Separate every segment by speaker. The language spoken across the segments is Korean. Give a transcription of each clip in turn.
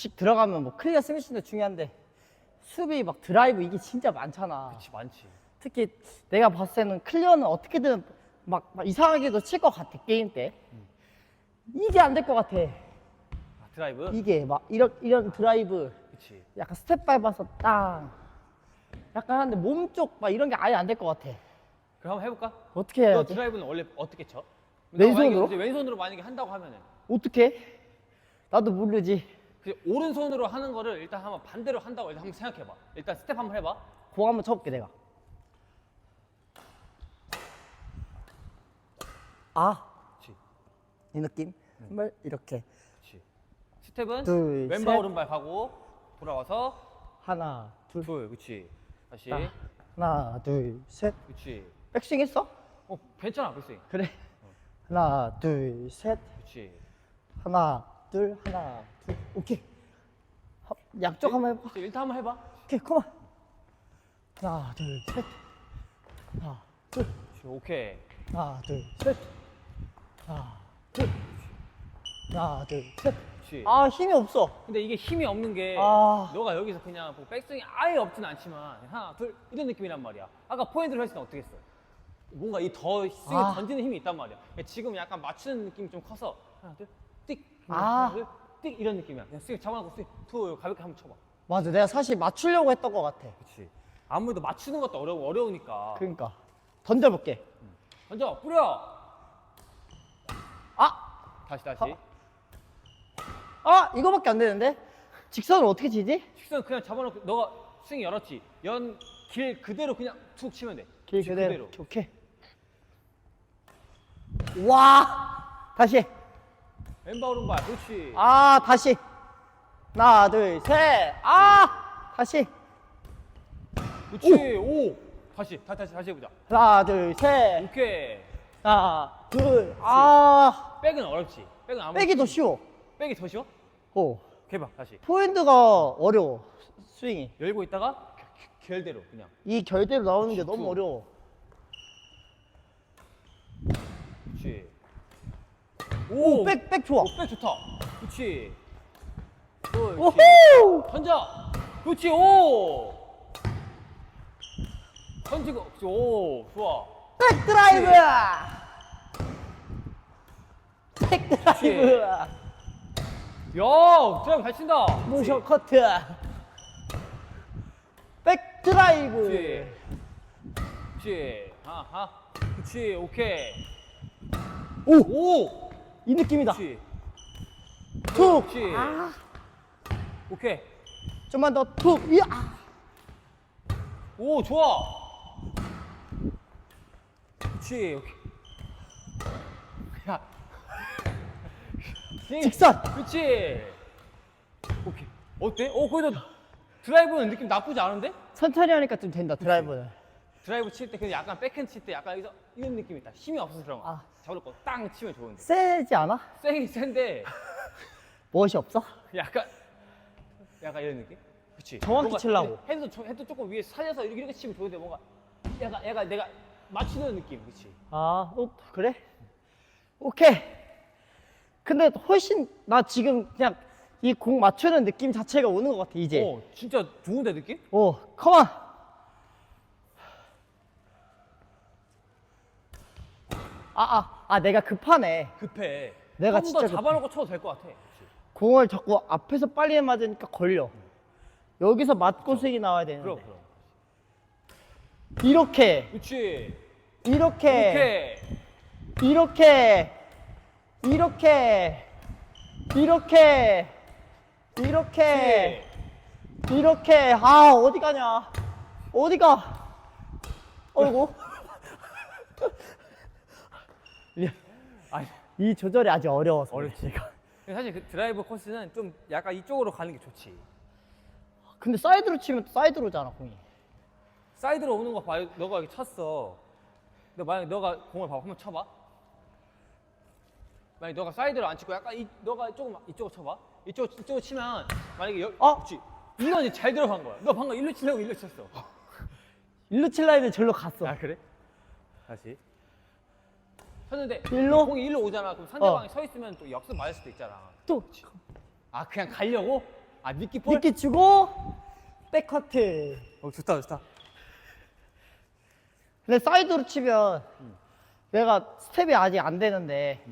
Speaker 1: 복식 들어가면 뭐 클리어 스매시도 중요한데 수비 막 드라이브 이게 진짜 많잖아.
Speaker 2: 그치 많지.
Speaker 1: 특히 내가 봤을 때는 클리어는 어떻게든 막, 막 이상하게도 칠 것 같아 게임 때. 이게 안 될 것 같아.
Speaker 2: 아, 드라이브.
Speaker 1: 이게 막 이런 이런 드라이브
Speaker 2: 그치.
Speaker 1: 약간 스텝 밟아서 땅. 약간 하는데 몸쪽 막 이런 게 아예 안 될 것 같아.
Speaker 2: 그럼 한번 해볼까?
Speaker 1: 어떻게
Speaker 2: 너
Speaker 1: 해야지?
Speaker 2: 드라이브는 원래 어떻게 쳐?
Speaker 1: 왼손으로?
Speaker 2: 만약에 이제 왼손으로 만약에 한다고 하면은
Speaker 1: 어떻게? 나도 모르지.
Speaker 2: 그 오른손으로 하는 거를 일단 한번 반대로 한다고 일단 한번 생각해봐. 일단 스텝 한번 해봐.
Speaker 1: 공 한번 쳐볼게 내가. 아,
Speaker 2: 그렇지.
Speaker 1: 이 느낌. 한번 이렇게
Speaker 2: 그렇지. 스텝은
Speaker 1: 둘,
Speaker 2: 왼발
Speaker 1: 셋.
Speaker 2: 오른발 하고 돌아와서
Speaker 1: 하나, 둘,
Speaker 2: 둘, 그렇지. 다시,
Speaker 1: 딱. 하나, 둘, 셋.
Speaker 2: 그렇지.
Speaker 1: 백스윙 했어?
Speaker 2: 어, 괜찮아, 글쎄.
Speaker 1: 그래. 하나, 둘, 셋.
Speaker 2: 그렇지.
Speaker 1: 하나, 둘, 하나, 둘. 오케이. 하- 양쪽 한번 해봐.
Speaker 2: 일단 한번 해봐.
Speaker 1: 오케이, 컴온. 하나, 둘, 셋. 하나, 둘.
Speaker 2: 오케이.
Speaker 1: 하나, 둘, 셋. 하나, 둘. 하나, 둘, 셋.
Speaker 2: 그렇지.
Speaker 1: 아, 힘이 없어.
Speaker 2: 근데 이게 힘이 없는 게
Speaker 1: 아.
Speaker 2: 너가 여기서 그냥 뭐 백스윙이 아예 없진 않지만 하나, 둘 이런 느낌이란 말이야. 아까 포인트를 했을 때 어떻게 했어? 뭔가 이 더 스윙
Speaker 1: 아.
Speaker 2: 던지는 힘이 있단 말이야. 근데 지금 약간 맞추는 느낌이 좀 커서 하나, 둘, 띡.
Speaker 1: 아.
Speaker 2: 하나, 둘, 띡 이런 느낌이야. 그냥 스윙 잡아놓고 스윙 투 가볍게 한번 쳐봐.
Speaker 1: 맞아, 내가 사실 맞추려고 했던 것 같아.
Speaker 2: 그렇지. 아무래도 맞추는 것도 어려 어려우니까.
Speaker 1: 그러니까. 던져볼게.
Speaker 2: 던져 뿌려.
Speaker 1: 아!
Speaker 2: 다시 다시.
Speaker 1: 아! 이거밖에 안 되는데? 직선을 어떻게 치지?
Speaker 2: 식선 그냥 잡아놓고 너가 스윙 열었지. 연 길 그대로 그냥 툭 치면 돼. 길길
Speaker 1: 그대로. 오케이. 오케이. 와! 다시.
Speaker 2: 왼발 오른발 그렇지.
Speaker 1: 아, 다시. 하나, 둘, 셋. 아! 다시.
Speaker 2: 그렇지. 오. 다시 다시 다시 다시 해보자.
Speaker 1: 하나, 둘, 셋.
Speaker 2: 오케이.
Speaker 1: 하나, 둘. 아!
Speaker 2: 백은 어렵지. 백은 아무
Speaker 1: 빼기 더 쉬워.
Speaker 2: 백이 더 쉬워?
Speaker 1: 어.
Speaker 2: 해봐 다시.
Speaker 1: 포핸드가 어려워. 스- 스윙이.
Speaker 2: 열고 있다가 겨- 결대로 그냥.
Speaker 1: 이 결대로 나오는 게 너무
Speaker 2: 툭.
Speaker 1: 어려워.
Speaker 2: 그렇지.
Speaker 1: 오, 백, 백 좋아.
Speaker 2: 오, 백 좋다. 그렇지. 그렇지.
Speaker 1: 오호!
Speaker 2: 던져. 그렇지. 오. 던지고. 그렇지. 오. 좋아.
Speaker 1: 백 드라이브! 백 드라이브!
Speaker 2: 야, 드라이브 잘 친다.
Speaker 1: 모션 커트! 백 드라이브!
Speaker 2: 그렇지. 그렇지. 하하. 그렇지. 오케이.
Speaker 1: 오!
Speaker 2: 오.
Speaker 1: 이 느낌이다.
Speaker 2: 그렇지.
Speaker 1: 툭!
Speaker 2: 그렇지.
Speaker 1: 아,
Speaker 2: 오케이.
Speaker 1: 좀만 더 툭! 이야!
Speaker 2: 오, 좋아. 그렇지. 오케이. 야. 스윙.
Speaker 1: 직선!
Speaker 2: 그렇지. 오케이. 어때? 어, 거기서 드라이브는 느낌 나쁘지 않은데?
Speaker 1: 천천히 하니까 좀 된다, 드라이브는.
Speaker 2: 드라이브 칠때 그냥 약간 백핸드 칠 때 약간 여기서 이런 느낌 있다. 힘이 없어서 그런 거.
Speaker 1: 아.
Speaker 2: 잡을 거 땅 치면 좋은데.
Speaker 1: 세지 않아?
Speaker 2: 세긴 센데
Speaker 1: 멋이 없어?
Speaker 2: 약간 약간 이런 느낌? 그치.
Speaker 1: 정확히
Speaker 2: 뭔가
Speaker 1: 치려고.
Speaker 2: 헤드도, 조- 헤드 조금 위에 살려서 이렇게, 이렇게 치면 좋은데 뭔가 약간 약간 내가 맞추는 느낌. 그치.
Speaker 1: 아, 어, 그래? 오케이. 근데 훨씬, 나 지금 그냥 이 공 맞추는 느낌 자체가 오는 것 같아, 이제.
Speaker 2: 어, 진짜 좋은데 느낌?
Speaker 1: 오, 컴온. 아, 아, 아, 내가 급하네.
Speaker 2: 급해.
Speaker 1: 내가
Speaker 2: 조금 더
Speaker 1: 진짜
Speaker 2: 잡아놓고 쳐도 될 것 같아.
Speaker 1: 공을 자꾸 앞에서 빨리 맞으니까 걸려. 여기서 맞고 스윙이 나와야 되는데.
Speaker 2: 그럼 그럼.
Speaker 1: 이렇게,
Speaker 2: 그치.
Speaker 1: 이렇게,
Speaker 2: 이렇게.
Speaker 1: 이렇게, 이렇게, 이렇게, 이렇게, 이렇게. 아, 어디 가냐? 어디 가? 어이구.
Speaker 2: 아니,
Speaker 1: 이 조절이 아직 어려워서.
Speaker 2: 어렵지. 근데 사실 그 드라이브 코스는 좀 약간 이쪽으로 가는 게 좋지.
Speaker 1: 근데 사이드로 치면 또 사이드로잖아, 공이.
Speaker 2: 사이드로 오는 거 봐. 너가 여기 쳤어. 근데 만약 너가 공을 봐봐. 한번 쳐봐. 만약 너가 사이드로 안 치고 약간 이, 너가 조금 이쪽으로 쳐봐. 이쪽 이쪽으로 치면 만약에 여,
Speaker 1: 어?
Speaker 2: 그렇지. 이건 이제 잘 들어간 거야. 너 방금 일로 치려고 일로 쳤어.
Speaker 1: 일로 칠라 했는데 절로 갔어.
Speaker 2: 아 그래? 다시. 쳤는데
Speaker 1: 일로?
Speaker 2: 공이 일로 오잖아. 그럼 상대방이 서 있으면 또 역습 맞을 수도 있잖아.
Speaker 1: 또.
Speaker 2: 아 그냥 가려고? 아 미끼 볼?
Speaker 1: 미끼 주고 백커트.
Speaker 2: 어 좋다 좋다.
Speaker 1: 근데 사이드로 치면 내가 스텝이 아직 안 되는데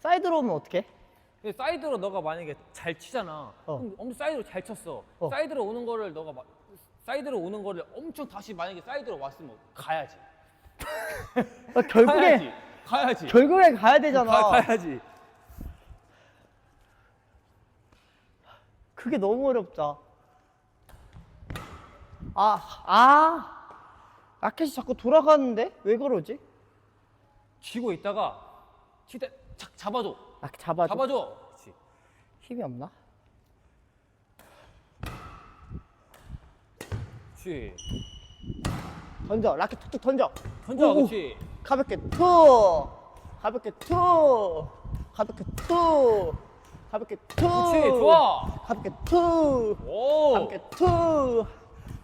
Speaker 1: 사이드로 오면 어떡해?
Speaker 2: 근데 사이드로 너가 만약에 잘 치잖아.
Speaker 1: 어.
Speaker 2: 그럼 엄청 사이드로 잘 쳤어.
Speaker 1: 어.
Speaker 2: 사이드로 오는 거를 너가 막 사이드로 오는 거를 엄청 다시 만약에 사이드로 왔으면 가야지.
Speaker 1: 아, 결국에
Speaker 2: 가야지. 가야지.
Speaker 1: 결국에 가야 되잖아.
Speaker 2: 가, 가야지.
Speaker 1: 그게 너무 어렵다. 아, 아. 라켓이 자꾸 돌아가는데? 왜 그러지?
Speaker 2: 쥐고 있다가 칠때 착 잡아줘.
Speaker 1: 아, 잡아줘.
Speaker 2: 잡아줘. 그렇지.
Speaker 1: 힘이 없나?
Speaker 2: 그렇지.
Speaker 1: 던져. 라켓 툭툭 던져.
Speaker 2: 던져.
Speaker 1: 오, 오.
Speaker 2: 그렇지.
Speaker 1: 가볍게 툭. 가볍게 툭. 가볍게 툭. 가볍게 툭.
Speaker 2: 그렇지. 좋아.
Speaker 1: 가볍게 툭.
Speaker 2: 오.
Speaker 1: 가볍게 툭.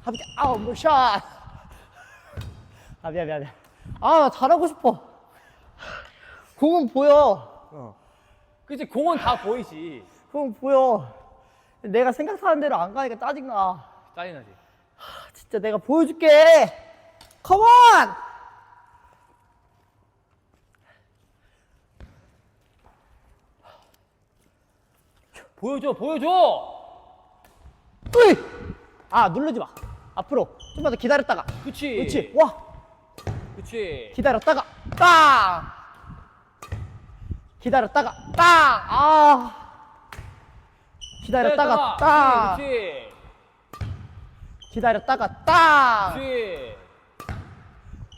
Speaker 1: 가볍게 아웃 무샷. 아 미안 미안 미안. 아나 잘하고 싶어. 공은 보여.
Speaker 2: 어. 그렇지. 공은 다 보이지.
Speaker 1: 공은 보여. 내가 생각하는 대로 안 가니까 짜증나.
Speaker 2: 짜증나지.
Speaker 1: 진짜 내가 보여줄게. 컴온!
Speaker 2: 보여줘. 보여줘.
Speaker 1: 으이! 아 누르지 마. 앞으로 좀만 더 기다렸다가.
Speaker 2: 그렇지.
Speaker 1: 그렇지. 와
Speaker 2: 그렇지.
Speaker 1: 기다렸다가 땅. 기다렸다가 땅. 아. 기다렸다가 땅.
Speaker 2: 그렇지.
Speaker 1: 기다렸다가 땅.
Speaker 2: 그렇지.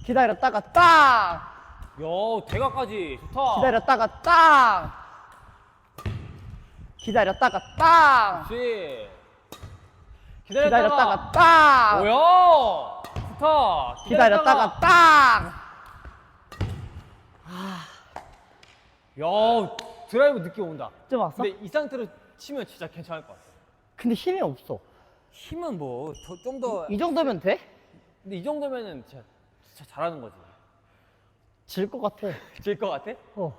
Speaker 1: 기다렸다가 땅.
Speaker 2: 야, 대각까지 좋다.
Speaker 1: 기다렸다가 땅. 기다렸다가 땅.
Speaker 2: 그렇지.
Speaker 1: 기다렸다가 땅.
Speaker 2: 뭐야? 좋다.
Speaker 1: 기다렸다가 땅.
Speaker 2: 야, 드라이브 느낌 온다.
Speaker 1: 좀 왔어?
Speaker 2: 근데 이 상태로 치면 진짜 괜찮을 것 같아.
Speaker 1: 근데 힘이 없어.
Speaker 2: 힘은 뭐 좀 더.
Speaker 1: 이 정도면 돼?
Speaker 2: 근데 이 정도면은 진짜, 진짜 잘하는 거지.
Speaker 1: 질 것 같아.
Speaker 2: 질 것 같아?
Speaker 1: 어.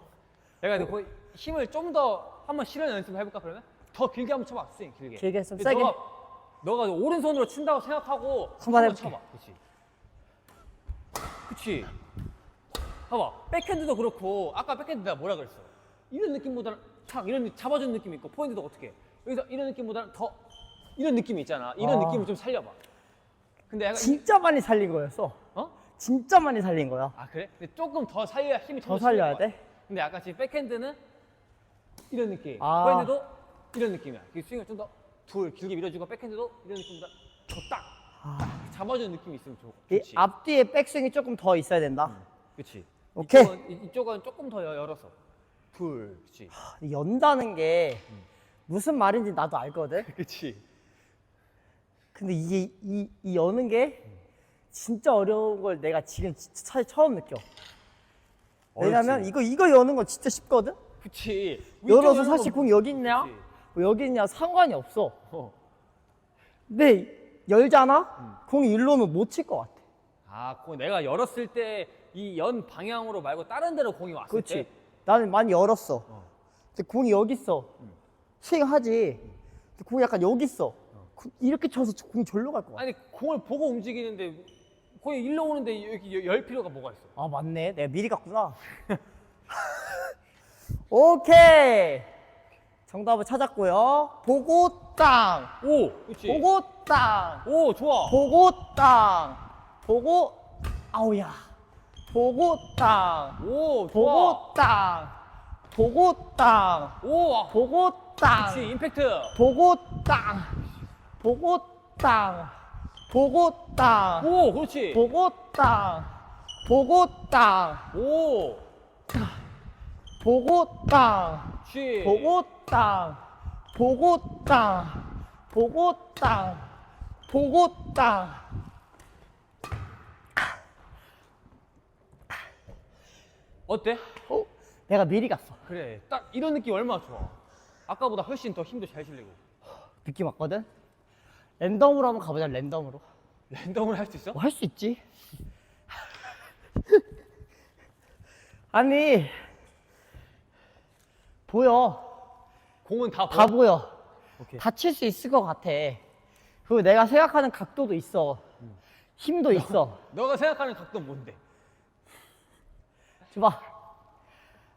Speaker 2: 내가 근데 거의 힘을 좀 더 한번 실현 연습 해볼까 그러면? 더 길게 한번 쳐봐, 스윙 길게.
Speaker 1: 길게 좀
Speaker 2: 근데
Speaker 1: 세게.
Speaker 2: 너가, 너가 오른손으로 친다고 생각하고
Speaker 1: 한번 해볼게.
Speaker 2: 쳐봐. 그렇지. 그렇지. 봐봐. 백핸드도 그렇고 아까 백핸드 내가 뭐라 그랬어? 이런 느낌보다는 탁 이런 느- 잡아주는 느낌이 있고 포인트도 어떻게? 해? 여기서 이런 느낌보다는 더 이런 느낌이 있잖아. 이런
Speaker 1: 아.
Speaker 2: 느낌을 좀 살려봐. 근데 약간
Speaker 1: 진짜 많이 살린 거였어.
Speaker 2: 어?
Speaker 1: 진짜 많이 살린 거야.
Speaker 2: 아 그래? 근데 조금 더 살려야 힘이
Speaker 1: 더
Speaker 2: 더
Speaker 1: 살려야 돼?
Speaker 2: 근데 아까 지금 백핸드는 이런 느낌.
Speaker 1: 아.
Speaker 2: 포핸드도 이런 느낌이야. 그 스윙을 좀 더 둘 길게 밀어주고 백핸드도 이런 느낌보다 더딱 잡아주는 느낌이 있으면 좋고.
Speaker 1: 이
Speaker 2: 좋지.
Speaker 1: 앞뒤에 백스윙이 조금 더 있어야 된다.
Speaker 2: 그렇지.
Speaker 1: 오케이.
Speaker 2: 이쪽은, 이- 이쪽은 조금 더 여- 열어서. 둘. 그렇지.
Speaker 1: 연다는 게 무슨 말인지 나도 알거든.
Speaker 2: 그렇지.
Speaker 1: 근데 이게 이, 이 여는 게 진짜 어려운 걸 내가 지금 진짜 차- 처음 느껴. 왜냐면
Speaker 2: 어렵지.
Speaker 1: 이거 이거 여는 건 진짜 쉽거든.
Speaker 2: 그렇지.
Speaker 1: 열어서 사실 공 여기 있냐,
Speaker 2: 그치.
Speaker 1: 뭐 여기 있냐 상관이 없어.
Speaker 2: 어.
Speaker 1: 근데 열잖아, 공이 일로 오면 못 칠 것 같아.
Speaker 2: 아, 공 내가 열었을 때 이 연 방향으로 말고 다른 데로 공이 왔을
Speaker 1: 그렇지.
Speaker 2: 때.
Speaker 1: 나는 많이 열었어.
Speaker 2: 어.
Speaker 1: 근데 공이 여기 있어. 스윙하지. 근데 공이 약간 여기 있어. 그- 이렇게 쳐서 공이 절로 갈 것 같아.
Speaker 2: 아니 공을 보고 움직이는데 공이 일로 오는데 여기 열- 열 필요가 뭐가 있어?
Speaker 1: 아 맞네. 내가 미리 갔구나. 오케이. 정답을 찾았고요. 보고 땅.
Speaker 2: 오, 그렇지.
Speaker 1: 보고 땅.
Speaker 2: 오, 좋아.
Speaker 1: 보고 땅. 보고 아우야. 보고 땅.
Speaker 2: 오, 좋아.
Speaker 1: 보고 땅. 보고 땅.
Speaker 2: 오, 와.
Speaker 1: 보고 땅.
Speaker 2: 그렇지. 임팩트.
Speaker 1: 보고 땅. 보고 땅. 보고 땅.
Speaker 2: 오, 그렇지.
Speaker 1: 보고 땅. 보고 땅.
Speaker 2: 오,
Speaker 1: 보고 땅.
Speaker 2: 그렇지.
Speaker 1: 보고 땅. 보고 땅. 보고 땅. 보고 땅.
Speaker 2: 어때?
Speaker 1: 어? 내가 미리 갔어.
Speaker 2: 그래. 딱 이런 느낌 얼마나 좋아. 아까보다 훨씬 더 힘도 잘 실리고.
Speaker 1: 느낌 왔거든? 랜덤으로 한번 가보자, 랜덤으로.
Speaker 2: 랜덤으로 할 수 있어?
Speaker 1: 뭐 할 수 있지? 아니, 보여.
Speaker 2: 공은 다
Speaker 1: 다
Speaker 2: 보여.
Speaker 1: 보여.
Speaker 2: 오케이.
Speaker 1: 다칠 수 있을 것 같아. 그리고 내가 생각하는 각도도 있어. 힘도 있어.
Speaker 2: 너가 생각하는 각도는 뭔데?
Speaker 1: 줘봐.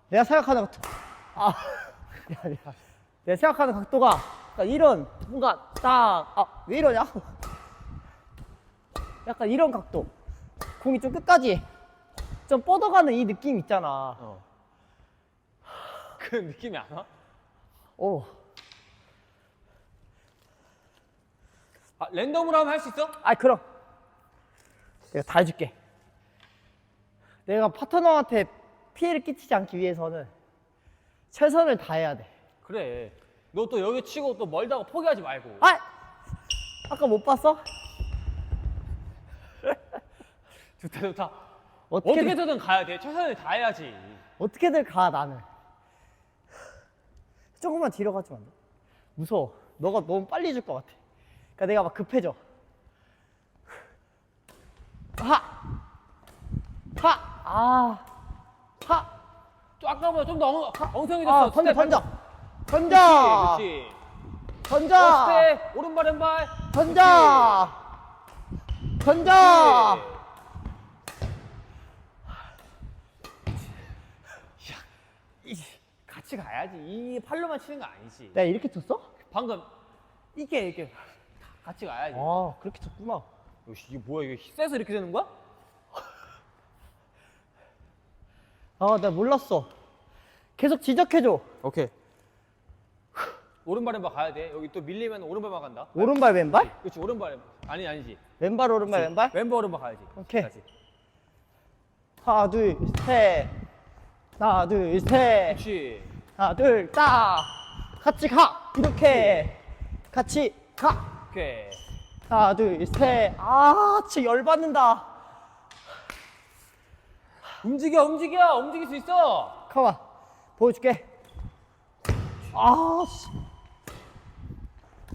Speaker 1: 내가 생각하는 각도. 아, 미안, 미안. 내가 생각하는 각도가 약간 이런, 뭔가 딱, 아, 왜 이러냐? 약간 이런 각도. 공이 좀 끝까지 좀 뻗어가는 이 느낌 있잖아.
Speaker 2: 어. 그 느낌이 안 와?
Speaker 1: 오.
Speaker 2: 아, 랜덤으로 하면 할 수 있어?
Speaker 1: 아, 그럼. 내가 다 해줄게. 내가 파트너한테 피해를 끼치지 않기 위해서는 최선을 다해야 돼.
Speaker 2: 그래. 너 또 여기 치고 또 멀다고 포기하지 말고.
Speaker 1: 아! 아까 못 봤어?
Speaker 2: 좋다 좋다.
Speaker 1: 어떻게든,
Speaker 2: 어떻게든 가야 돼. 최선을 다해야지.
Speaker 1: 어떻게든 가, 나는. 조금만 뒤로 가주면 안 돼? 무서워. 너가 너무 빨리 줄 것 같아. 그러니까 내가 막 급해져. 하! 하! 아! 하!
Speaker 2: 또 아까보다 좀 더 엉성해졌어.
Speaker 1: 아, 던져,
Speaker 2: 스텝
Speaker 1: 던져! 던져!
Speaker 2: 그렇지. 그렇지.
Speaker 1: 던져!
Speaker 2: 어, 오른발 왼발.
Speaker 1: 던져! 던져!
Speaker 2: 같이 가야지. 이 팔로만 치는 거 아니지.
Speaker 1: 내가 이렇게 쳤어?
Speaker 2: 방금 이게 이렇게 같이 가야지.
Speaker 1: 아, 그렇게 쳤구나.
Speaker 2: 역시 이게 뭐야 이게 세서 이렇게 되는 거야?
Speaker 1: 아, 나 몰랐어. 계속 지적해줘.
Speaker 2: 오케이. 오른발 왼발 가야 돼. 여기 또 밀리면 오른발만 간다.
Speaker 1: 오른발, 왼발?
Speaker 2: 그렇지 오른발 아니 아니지.
Speaker 1: 왼발, 오른발, 왼발?
Speaker 2: 왼발 오른발 가야지.
Speaker 1: 오케이.
Speaker 2: 다시.
Speaker 1: 하나, 둘, 셋. 하나, 둘, 셋.
Speaker 2: 그렇지.
Speaker 1: 하나, 둘, 딱. 같이 가. 이렇게. 같이 가.
Speaker 2: 오케이.
Speaker 1: 하나, 둘, 셋. 아, 진짜 열받는다.
Speaker 2: 움직여 움직여 움직일 수 있어.
Speaker 1: 가만. 보여줄게. 아, 씨.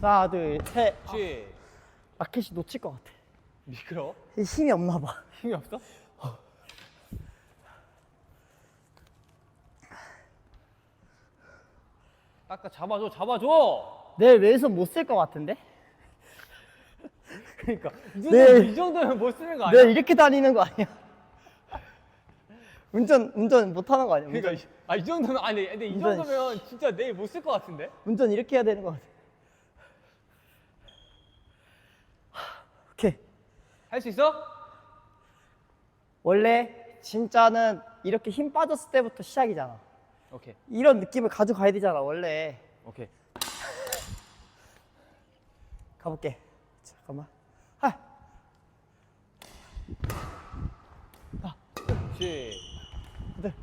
Speaker 1: 하나, 둘, 셋.
Speaker 2: 그렇지.
Speaker 1: 라켓이 놓칠 것 같아.
Speaker 2: 미끄러.
Speaker 1: 힘이 없나 봐.
Speaker 2: 힘이 없어? 아까 잡아줘 잡아줘.
Speaker 1: 내 왼손 못 쓸 것 같은데?
Speaker 2: 그러니까
Speaker 1: 네.
Speaker 2: 이 정도면 못 쓰는 거 아니야?
Speaker 1: 내가 이렇게 다니는 거 아니야? 운전 운전 못 하는 거 아니야?
Speaker 2: 그러니까
Speaker 1: 운전,
Speaker 2: 이- 아, 이 정도면 아니 근데 이
Speaker 1: 운전,
Speaker 2: 정도면 진짜 내일 못 쓸 것 같은데?
Speaker 1: 운전 이렇게 해야 되는 거 같아. 오케이.
Speaker 2: 할 수 있어?
Speaker 1: 원래 진짜는 이렇게 힘 빠졌을 때부터 시작이잖아.
Speaker 2: 오케이
Speaker 1: 이런 느낌을 가져가야 되잖아, 원래.
Speaker 2: 오케이.
Speaker 1: 가볼게. 잠깐만. 하.
Speaker 2: 그렇지.
Speaker 1: 네.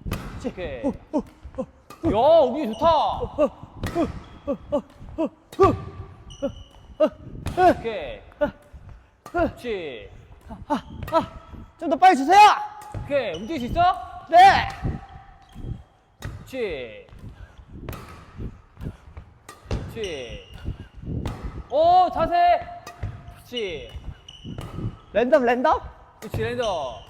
Speaker 1: 치.
Speaker 2: 오케이. 야 우리 좋다. 오케이. 그렇지.
Speaker 1: 좀더 빨리 주세요.
Speaker 2: 오케이 움직일 수 있어?
Speaker 1: 네.
Speaker 2: 그렇지. 그렇지. 오 자세. 그렇지.
Speaker 1: 랜덤 랜덤.
Speaker 2: 그렇지 랜더.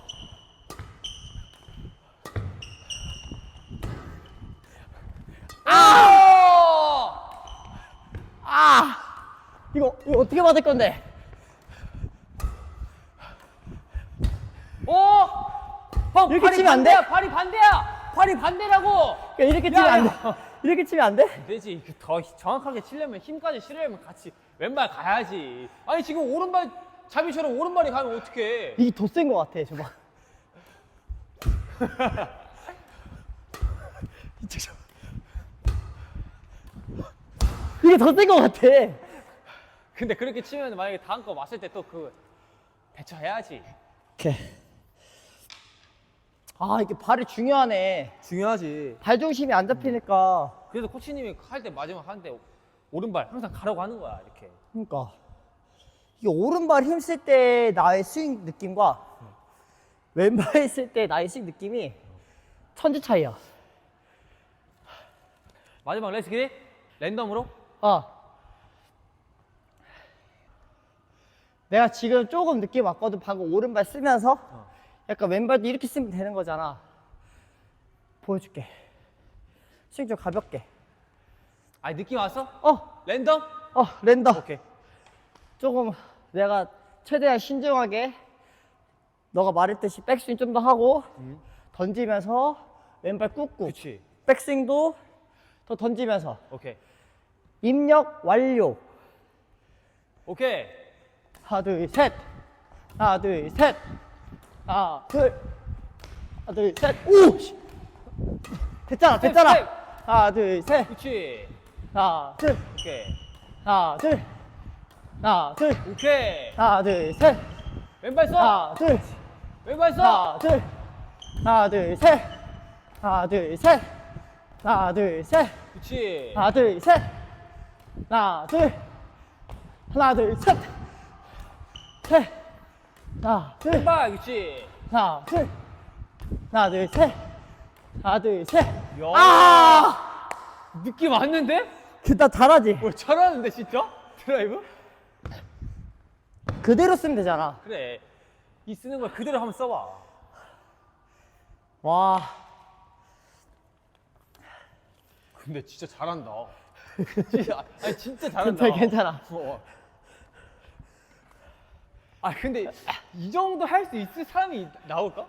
Speaker 2: 아!
Speaker 1: 아. 이거 이거 어떻게 받을 건데?
Speaker 2: 오! 형,
Speaker 1: 이렇게 치면 안
Speaker 2: 반대야,
Speaker 1: 돼?
Speaker 2: 발이 반대야! 발이 반대라고!
Speaker 1: 그러니까 이렇게 치면
Speaker 2: 야,
Speaker 1: 안 돼.
Speaker 2: 야.
Speaker 1: 이렇게 치면 안 돼?
Speaker 2: 되지. 그더 정확하게 치려면 힘까지 실으려면 같이 왼발 가야지. 아니, 지금 오른발 잡이처럼 오른발이 가면 어떡해.
Speaker 1: 이게 더 센 거 같아, 저봐. 이쪽 저. 이게 더 센 거 같아.
Speaker 2: 근데 그렇게 치면 만약에 다음 거 맞을 때 또 그 대처해야지.
Speaker 1: 오케이. 아, 이게 발이 중요하네.
Speaker 2: 중요하지.
Speaker 1: 발 중심이 안 잡히니까.
Speaker 2: 그래서 코치님이 할 때 마지막 하는데 오른발 항상 가라고 하는 거야, 이렇게.
Speaker 1: 그러니까. 이게 오른발 힘 쓸 때 나의 스윙 느낌과 왼발 쓸 때 나의 스윙 느낌이 천지 차이야.
Speaker 2: 마지막 레스기 랜덤으로?
Speaker 1: 아. 내가 지금 조금 느낌 왔거든. 방금 오른발 쓰면서. 약간 왼발도 이렇게 쓰면 되는 거잖아. 보여줄게. 스윙 좀 가볍게.
Speaker 2: 아니, 느낌 왔어?
Speaker 1: 어,
Speaker 2: 랜덤?
Speaker 1: 어 랜더
Speaker 2: 오케이.
Speaker 1: 조금 내가 최대한 신중하게 너가 말했듯이 백스윙 좀 더 하고 던지면서 왼발 꾹꾹
Speaker 2: 그렇지.
Speaker 1: 백스윙도 더 던지면서
Speaker 2: 오케이.
Speaker 1: 입력 완료
Speaker 2: 오케이.
Speaker 1: 하나 둘 셋 하나 둘 셋 하나 둘. 하나 둘 셋오! 됐잖아
Speaker 2: 스텝,
Speaker 1: 됐잖아.
Speaker 2: 스텝.
Speaker 1: 하나 둘 셋.
Speaker 2: 그렇지.
Speaker 1: 하나 둘.
Speaker 2: 오케이.
Speaker 1: 하나 둘. 하나 둘.
Speaker 2: 오케이.
Speaker 1: 하나 둘 셋.
Speaker 2: 왼발 써.
Speaker 1: 하나 둘.
Speaker 2: 왼발 써.
Speaker 1: 하나 둘. 하나 둘 셋. 하나 둘 셋. 하나 둘 셋.
Speaker 2: 그렇지.
Speaker 1: 하나 둘 셋. 하나 둘. 하나 둘 셋. 셋 하나 둘
Speaker 2: 그렇지.
Speaker 1: 하나 둘 하나 둘셋 하나 둘셋
Speaker 2: 야.
Speaker 1: 아!
Speaker 2: 느낌 왔는데?
Speaker 1: 그나 잘하지
Speaker 2: 뭐 잘하는데 진짜? 드라이브?
Speaker 1: 그대로 쓰면 되잖아
Speaker 2: 그래. 이 쓰는 걸 그대로 한번 써봐.
Speaker 1: 와
Speaker 2: 근데 진짜 잘한다. 진짜, 아니 진짜 잘한다.
Speaker 1: 괜찮아 괜찮아
Speaker 2: 어. 아 근데 이 정도 할 수 있을 사람이 나올까?